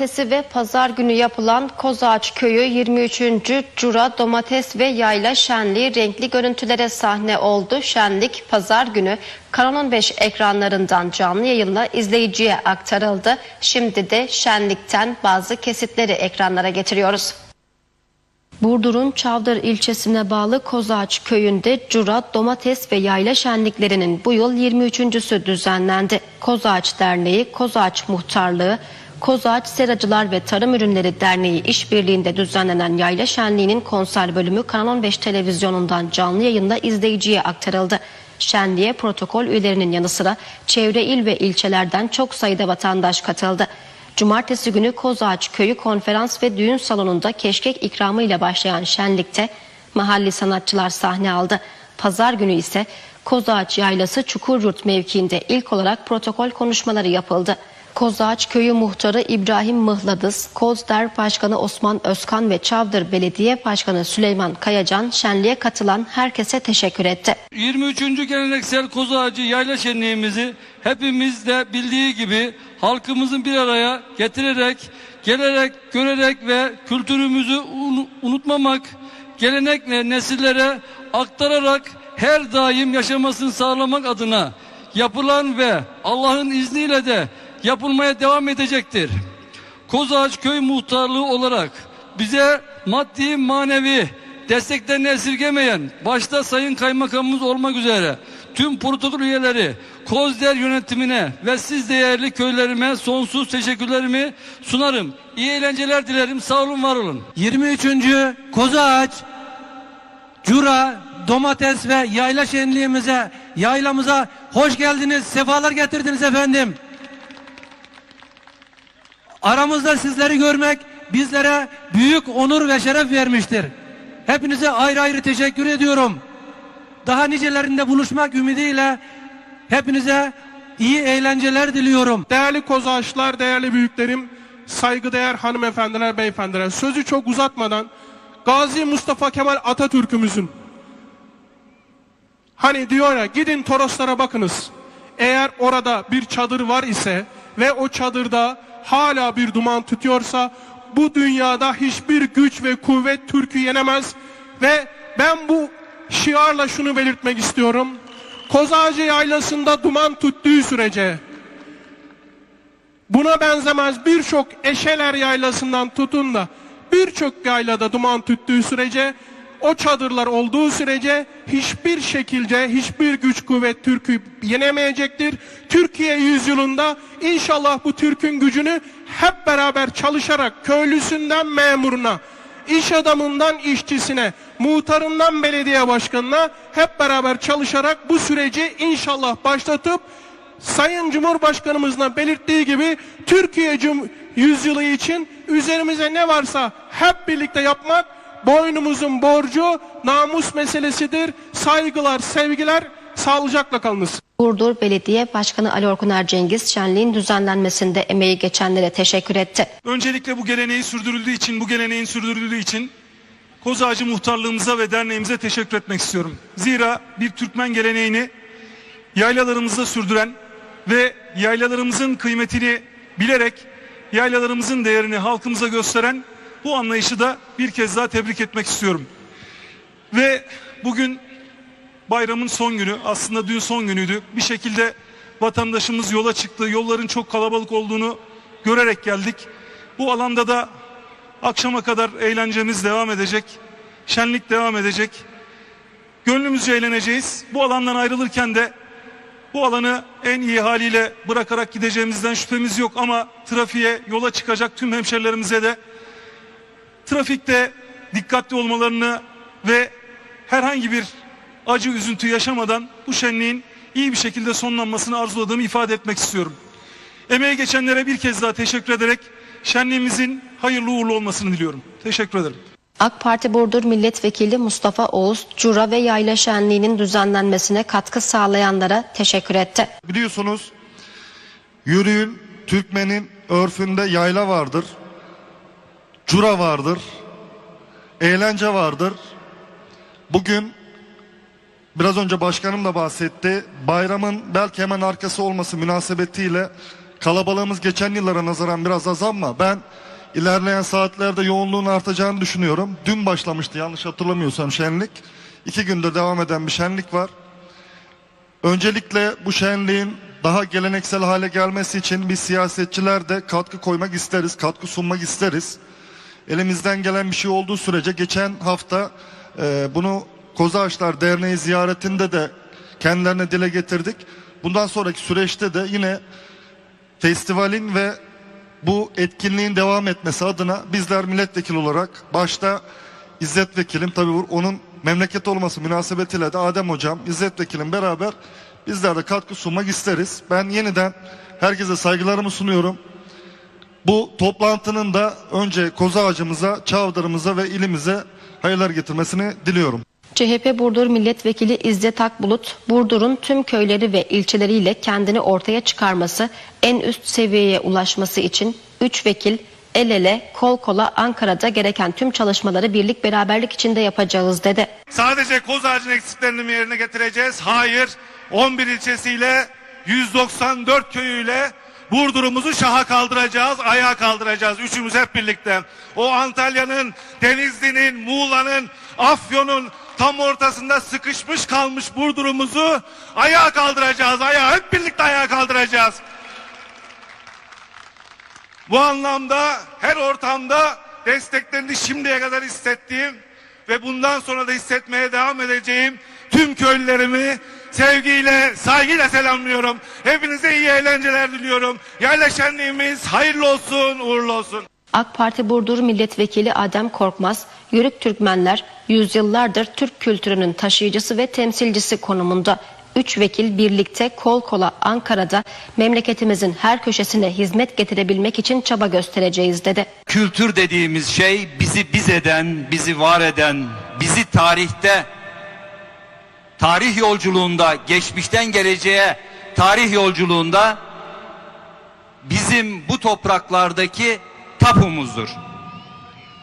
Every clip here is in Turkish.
Cumartesi ve pazar günü yapılan Kozağaç Köyü 23. Cura Domates ve Yayla Şenliği renkli görüntülere sahne oldu. Şenlik pazar günü Kanal 15 ekranlarından canlı yayınla izleyiciye aktarıldı. Şimdi de şenlikten bazı kesitleri ekranlara getiriyoruz. Burdur'un Çavdar ilçesine bağlı Kozağaç köyünde Cura, Domates ve Yayla şenliklerinin bu yıl 23.sü düzenlendi. Kozağaç Derneği, Kozağaç Muhtarlığı, Kozağaç Seracılar ve Tarım Ürünleri Derneği işbirliğinde düzenlenen Yayla Şenliği'nin konser bölümü Kanal 15 televizyonundan canlı yayında izleyiciye aktarıldı. Şenliğe protokol üyelerinin yanı sıra çevre il ve ilçelerden çok sayıda vatandaş katıldı. Cumartesi günü Kozağaç Köyü konferans ve düğün salonunda keşkek ikramı ile başlayan şenlikte mahalli sanatçılar sahne aldı. Pazar günü ise Kozağaç Yaylası Çukuryurt mevkiinde ilk olarak protokol konuşmaları yapıldı. Kozağaç Köyü Muhtarı İbrahim Mıhladız, Kozder Başkanı Osman Özkan ve Çavdır Belediye Başkanı Süleyman Kayacan şenliğe katılan herkese teşekkür etti. 23. geleneksel kozu ağacı yayla şenliğimizi hepimiz de bildiği gibi halkımızın bir araya getirerek, gelerek, görerek ve kültürümüzü unu- unutmamak, gelenek ve nesillere aktararak her daim yaşamasını sağlamak adına yapılan ve Allah'ın izniyle de yapılmaya devam edecektir. Kozağaç Köy Muhtarlığı olarak bize maddi manevi desteklerini esirgemeyen başta Sayın Kaymakamımız olmak üzere tüm protokol üyeleri Kozder yönetimine ve siz değerli köylerime sonsuz teşekkürlerimi sunarım. İyi eğlenceler dilerim. Sağ olun, var olun. 23. Kozağaç, Cura, Domates ve Yayla şenliğimize, yaylamıza hoş geldiniz, sefalar getirdiniz efendim. Aramızda sizleri görmek bizlere büyük onur ve şeref vermiştir. Hepinize ayrı ayrı teşekkür ediyorum. Daha nicelerinde buluşmak ümidiyle hepinize iyi eğlenceler diliyorum. Değerli kozağaçlar, değerli büyüklerim, saygıdeğer hanımefendiler, beyefendiler. Sözü çok uzatmadan Gazi Mustafa Kemal Atatürk'ümüzün hani diyor ya gidin Toroslara bakınız. Eğer orada bir çadır var ise ve o çadırda hala bir duman tutuyorsa bu dünyada hiçbir güç ve kuvvet Türk'ü yenemez ve ben bu şiarla şunu belirtmek istiyorum. Kozağacı yaylasında duman tuttuğu sürece Buna benzemez birçok eşeler yaylasından tutun da birçok yaylada duman tüttüğü sürece o çadırlar olduğu sürece hiçbir şekilde hiçbir güç kuvvet Türk'ü yenemeyecektir. Türkiye yüzyılında inşallah bu Türk'ün gücünü hep beraber çalışarak köylüsünden memuruna, iş adamından işçisine, muhtarından belediye başkanına hep beraber çalışarak bu süreci inşallah başlatıp Sayın Cumhurbaşkanımızla belirttiği gibi Türkiye Cum yüzyılı için üzerimize ne varsa hep birlikte yapmak boynumuzun borcu, namus meselesidir. Saygılar, sevgiler, sağlıcakla kalınız. Burdur Belediye Başkanı Ali Orkun Ercengiz şenliğin düzenlenmesinde emeği geçenlere teşekkür etti. Öncelikle bu geleneği sürdürüldüğü için, bu geleneğin sürdürüldüğü için Koz Ağacı Muhtarlığımıza ve derneğimize teşekkür etmek istiyorum. Zira bir Türkmen geleneğini yaylalarımızda sürdüren ve yaylalarımızın kıymetini bilerek yaylalarımızın değerini halkımıza gösteren bu anlayışı da bir kez daha tebrik etmek istiyorum. Ve bugün bayramın son günü aslında dün son günüydü. Bir şekilde vatandaşımız yola çıktı. Yolların çok kalabalık olduğunu görerek geldik. Bu alanda da akşama kadar eğlencemiz devam edecek. Şenlik devam edecek. Gönlümüzce eğleneceğiz. Bu alandan ayrılırken de bu alanı en iyi haliyle bırakarak gideceğimizden şüphemiz yok ama trafiğe yola çıkacak tüm hemşerilerimize de trafikte dikkatli olmalarını ve herhangi bir acı üzüntü yaşamadan bu şenliğin iyi bir şekilde sonlanmasını arzuladığımı ifade etmek istiyorum. Emeğe geçenlere bir kez daha teşekkür ederek şenliğimizin hayırlı uğurlu olmasını diliyorum. Teşekkür ederim. AK Parti Burdur Milletvekili Mustafa Oğuz, Cura ve Yayla Şenliği'nin düzenlenmesine katkı sağlayanlara teşekkür etti. Biliyorsunuz yürüyün Türkmenin örfünde yayla vardır. Cura vardır. Eğlence vardır. Bugün biraz önce başkanım da bahsetti. Bayramın belki hemen arkası olması münasebetiyle kalabalığımız geçen yıllara nazaran biraz az ama ben ilerleyen saatlerde yoğunluğun artacağını düşünüyorum. Dün başlamıştı yanlış hatırlamıyorsam şenlik. İki gündür devam eden bir şenlik var. Öncelikle bu şenliğin daha geleneksel hale gelmesi için biz siyasetçiler de katkı koymak isteriz, katkı sunmak isteriz. Elimizden gelen bir şey olduğu sürece geçen hafta e, bunu Kozağaçlar Derneği ziyaretinde de kendilerine dile getirdik. Bundan sonraki süreçte de yine festivalin ve bu etkinliğin devam etmesi adına bizler milletvekili olarak başta İzzet Vekilim tabii onun memleket olması münasebetiyle de Adem Hocam, İzzet Vekilim beraber bizler de katkı sunmak isteriz. Ben yeniden herkese saygılarımı sunuyorum. Bu toplantının da önce koza ağacımıza, çavdarımıza ve ilimize hayırlar getirmesini diliyorum. CHP Burdur Milletvekili İzzet Akbulut, Burdur'un tüm köyleri ve ilçeleriyle kendini ortaya çıkarması, en üst seviyeye ulaşması için 3 vekil el ele, kol kola Ankara'da gereken tüm çalışmaları birlik beraberlik içinde yapacağız dedi. Sadece koz ağacının eksiklerini mi yerine getireceğiz? Hayır. 11 ilçesiyle 194 köyüyle Burdur'umuzu şaha kaldıracağız, ayağa kaldıracağız. Üçümüz hep birlikte. O Antalya'nın, Denizli'nin, Muğla'nın, Afyon'un tam ortasında sıkışmış kalmış Burdur'umuzu ayağa kaldıracağız. Ayağa hep birlikte ayağa kaldıracağız. Bu anlamda her ortamda desteklerini şimdiye kadar hissettiğim ve bundan sonra da hissetmeye devam edeceğim tüm köylülerimi sevgiyle, saygıyla selamlıyorum. Hepinize iyi eğlenceler diliyorum. Yayla şenliğimiz hayırlı olsun, uğurlu olsun. AK Parti Burdur Milletvekili Adem Korkmaz, Yörük Türkmenler yüzyıllardır Türk kültürünün taşıyıcısı ve temsilcisi konumunda. Üç vekil birlikte kol kola Ankara'da memleketimizin her köşesine hizmet getirebilmek için çaba göstereceğiz dedi. Kültür dediğimiz şey bizi biz eden, bizi var eden, bizi tarihte, tarih yolculuğunda, geçmişten geleceğe, tarih yolculuğunda bizim bu topraklardaki tapumuzdur.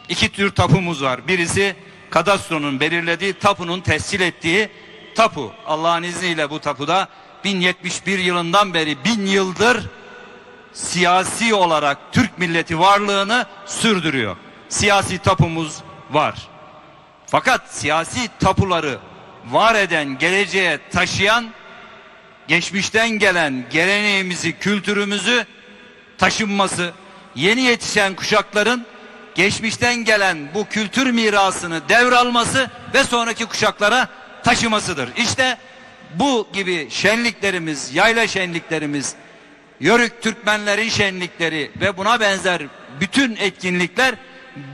İki tür tapumuz var. Birisi kadastronun belirlediği tapunun tescil ettiği tapu. Allah'ın izniyle bu tapuda 1071 yılından beri bin yıldır siyasi olarak Türk milleti varlığını sürdürüyor. Siyasi tapumuz var. Fakat siyasi tapuları var eden, geleceğe taşıyan, geçmişten gelen geleneğimizi, kültürümüzü taşınması, yeni yetişen kuşakların geçmişten gelen bu kültür mirasını devralması ve sonraki kuşaklara taşımasıdır. İşte bu gibi şenliklerimiz, yayla şenliklerimiz, Yörük Türkmenlerin şenlikleri ve buna benzer bütün etkinlikler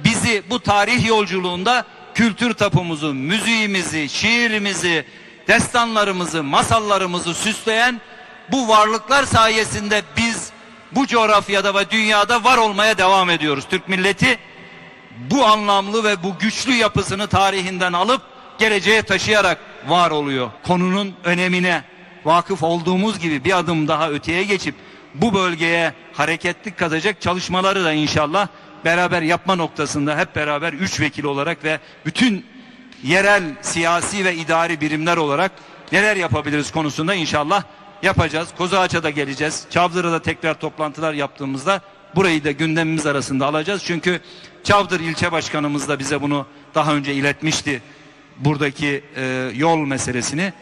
bizi bu tarih yolculuğunda kültür tapumuzu, müziğimizi, şiirimizi, destanlarımızı, masallarımızı süsleyen bu varlıklar sayesinde biz bu coğrafyada ve dünyada var olmaya devam ediyoruz. Türk milleti bu anlamlı ve bu güçlü yapısını tarihinden alıp geleceğe taşıyarak var oluyor. Konunun önemine vakıf olduğumuz gibi bir adım daha öteye geçip bu bölgeye hareketlik katacak çalışmaları da inşallah beraber yapma noktasında hep beraber üç vekil olarak ve bütün yerel siyasi ve idari birimler olarak neler yapabiliriz konusunda inşallah yapacağız. Kozağaç'a da geleceğiz. Çavdır'a da tekrar toplantılar yaptığımızda burayı da gündemimiz arasında alacağız. Çünkü Çavdır ilçe başkanımız da bize bunu daha önce iletmişti. Buradaki e, yol meselesini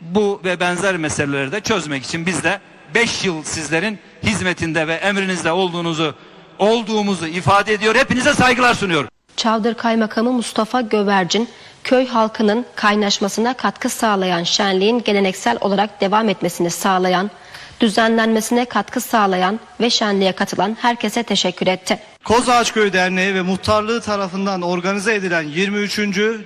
bu ve benzer meseleleri de çözmek için biz de 5 yıl sizlerin hizmetinde ve emrinizde olduğunuzu olduğumuzu ifade ediyor. Hepinize saygılar sunuyorum. Çavdır Kaymakamı Mustafa Gövercin, köy halkının kaynaşmasına katkı sağlayan şenliğin geleneksel olarak devam etmesini sağlayan, düzenlenmesine katkı sağlayan ve şenliğe katılan herkese teşekkür etti. Kozağaçköy Derneği ve muhtarlığı tarafından organize edilen 23.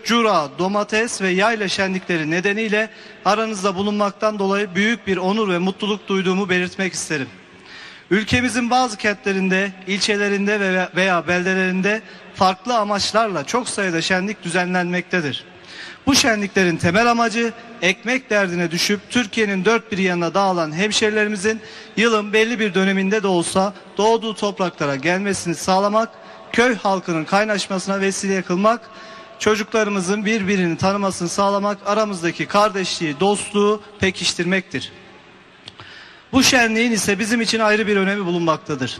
Cura, Domates ve Yayla şenlikleri nedeniyle aranızda bulunmaktan dolayı büyük bir onur ve mutluluk duyduğumu belirtmek isterim. Ülkemizin bazı kentlerinde, ilçelerinde ve- veya beldelerinde farklı amaçlarla çok sayıda şenlik düzenlenmektedir. Bu şenliklerin temel amacı ekmek derdine düşüp Türkiye'nin dört bir yanına dağılan hemşerilerimizin yılın belli bir döneminde de olsa doğduğu topraklara gelmesini sağlamak, köy halkının kaynaşmasına vesile kılmak, çocuklarımızın birbirini tanımasını sağlamak, aramızdaki kardeşliği, dostluğu pekiştirmektir. Bu şenliğin ise bizim için ayrı bir önemi bulunmaktadır.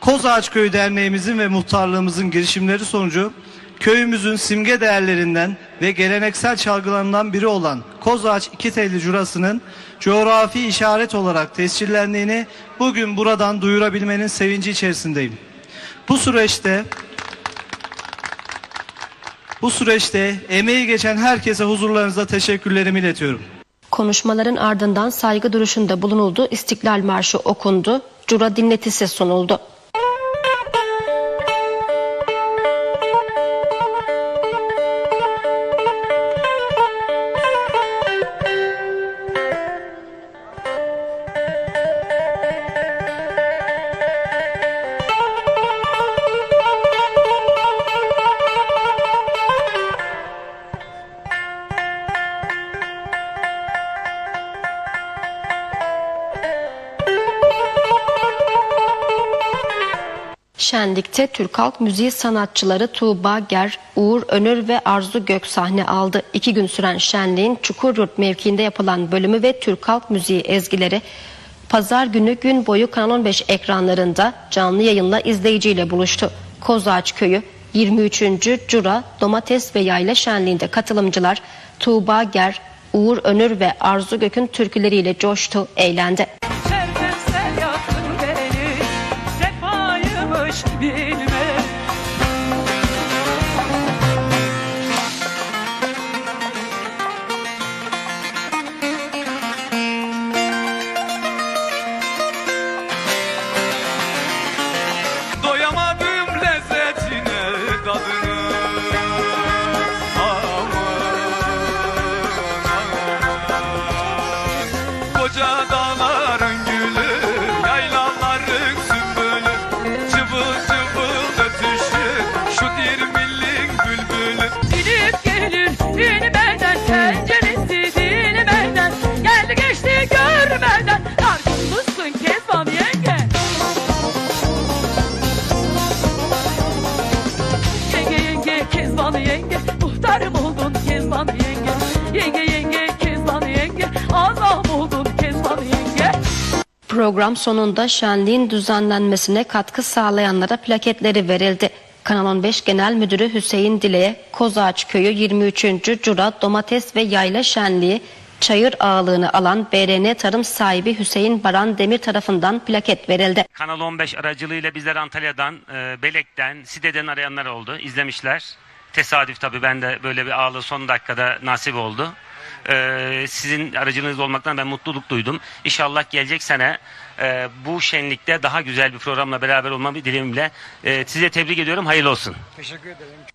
Kozağaç Köyü Derneğimizin ve muhtarlığımızın girişimleri sonucu köyümüzün simge değerlerinden ve geleneksel çalgılarından biri olan Kozağaç iki telli curasının coğrafi işaret olarak tescillendiğini bugün buradan duyurabilmenin sevinci içerisindeyim. Bu süreçte bu süreçte emeği geçen herkese huzurlarınızda teşekkürlerimi iletiyorum. Konuşmaların ardından saygı duruşunda bulunuldu, İstiklal Marşı okundu, Cura dinletisi sunuldu. Şenlikte Türk Halk Müziği sanatçıları Tuğba Ger, Uğur Önür ve Arzu Gök sahne aldı. İki gün süren şenliğin Çukuryurt mevkiinde yapılan bölümü ve Türk Halk Müziği ezgileri Pazar günü gün boyu Kanal 15 ekranlarında canlı yayınla izleyiciyle buluştu. Kozağaç Köyü 23. Cura Domates ve Yayla Şenliği'nde katılımcılar Tuğba Ger, Uğur Önür ve Arzu Gök'ün türküleriyle coştu, eğlendi. Koca gülü Yaylaların sümbülü Çıvıl çıvıl ötüşü Şu dirmillik bülbülü. Gidip gelir inmeden Tenceresi dinmeden Geldi geçti görmeden Farkındısın Kezban yenge. Yenge yenge Kezban yenge Program sonunda şenliğin düzenlenmesine katkı sağlayanlara plaketleri verildi. Kanal 15 Genel Müdürü Hüseyin Dile'ye Kozağaç Köyü 23. Cura Domates ve Yayla Şenliği çayır ağalığını alan BRN Tarım sahibi Hüseyin Baran Demir tarafından plaket verildi. Kanal 15 aracılığıyla bizler Antalya'dan, e, Belek'ten, Side'den arayanlar oldu. izlemişler. Tesadüf tabii ben de böyle bir ağlı son dakikada nasip oldu. E, sizin aracınız olmaktan ben mutluluk duydum. İnşallah gelecek sene e, bu şenlikte daha güzel bir programla beraber olmamı dileğimle e, size tebrik ediyorum. Hayırlı olsun. Teşekkür ederim.